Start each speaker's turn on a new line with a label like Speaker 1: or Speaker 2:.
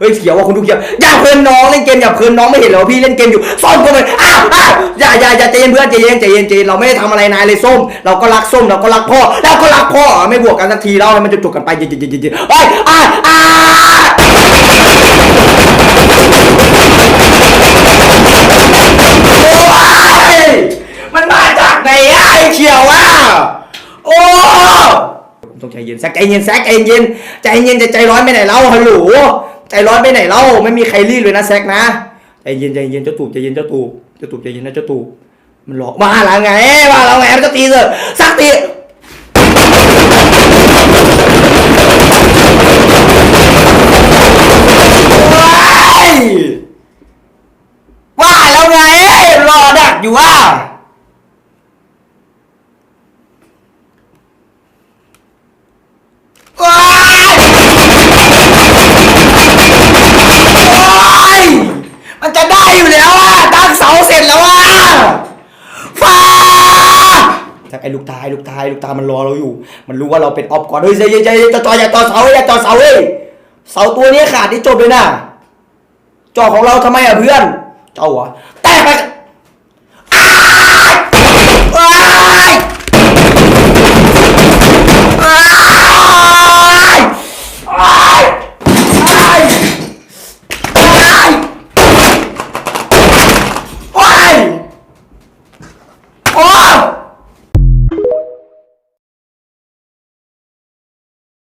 Speaker 1: เฮ้ยเขียวว่าคุณดูเขียวอย่าเพลินน้องเล่นเกมอย่าเพลินน้องไม่เห็นเหรอพี่เล่นเกมอยู่ส้มก็เลยอ้าวอ้าวอย่าอย่าอย่าใจเย็นเพื่อนใจเย็นใจเย็นใจเย็นเราไม่ได้ทำอะไรนายเลยส้ม เราก็รักส้มเราก็รักพ่อเราก็รักพ่อไม่บวกกันสักทีแล้วให้มันจบๆกันไปเย็นๆๆๆเฮ้ยอ้าอ้าโอ้ยมันมาจากไหนอะไอ้เขียวอะโอ้ต้องใจเย็นแซกใจเย็นแซกใจเย็นใจเย็นจะใจร้อนไปไหนเล่าฮัลโหล ใจร้อนไปไหนเล่าไม่มีใครรีบเลยนะแซกนะใจเย็นใจเย็นเจ้าตูบใจเย็นเจ้าตูบเจ้าตูบใจเย็นนะเจ้าตูบมันหลอกมาแล้วไงมาแล้วไงมันจะตีเถอะสักตีว้าว่าแล้วไงรอดักอยู่ว่า สักไอ้ลูกตายลูกตายลูกตายมันรอเราอยู่ มันรู้ว่าเราเป็นออฟก่อนเฮ้ยใจเย็นใจเย็นต่ออย่าต่อเสาอย่าต่อเสาเฮ้ยเสาตัวนี้ขาดนี่จบเลยนะจอของเราทำไมอะเพื่อน เจ้าหัวแตกไปโอ้